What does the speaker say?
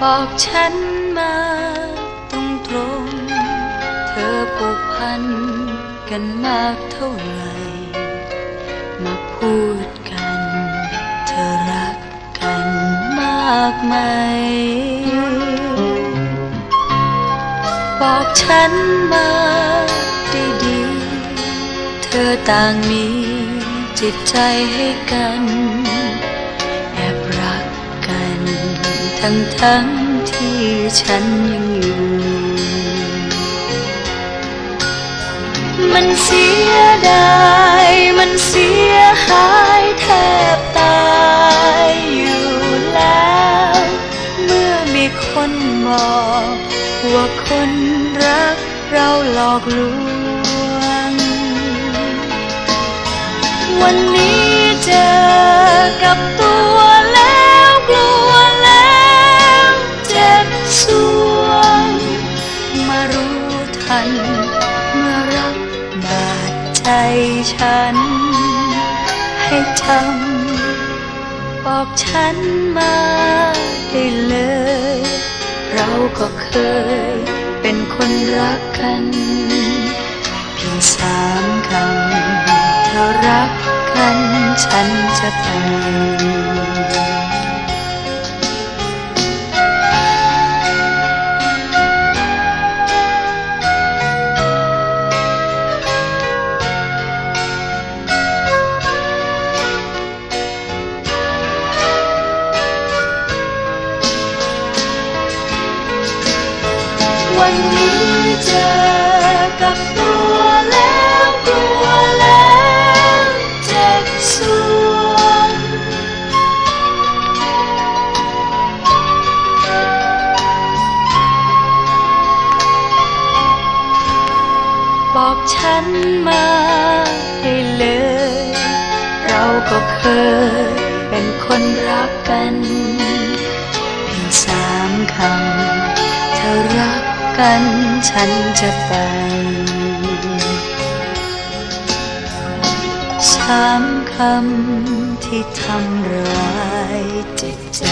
บอกฉันมาตรงตรง เธอผูกพันกันมากเท่าไหร่มาพูดกัน เธอรักกันมากไหม บอกฉันมาดีๆ เธอต่างมีจิตใจให้กัน ทั้งทั้งที่ฉันยังอยู่ มันเสียดายมันเสียหายแทบตายอยู่แล้ว เมื่อมีคนบอกว่าคนรักเราหลอกลวง วันนี้ ใจฉัน ให้จำบอกฉันมาได้เลย เราก็เคยเป็นคนรักกัน เพียงสามคำเธอรักกันฉันจะไป วันนี้เจอกับตัวแล้วกลัวแล้วเจ็บสวงบอกฉันมาได้เลย เราก็เคยเป็นคนรักกัน เพียงสามคำเธอรัก กันฉันจะไป สามคำที่ทำร้ายจิตใจ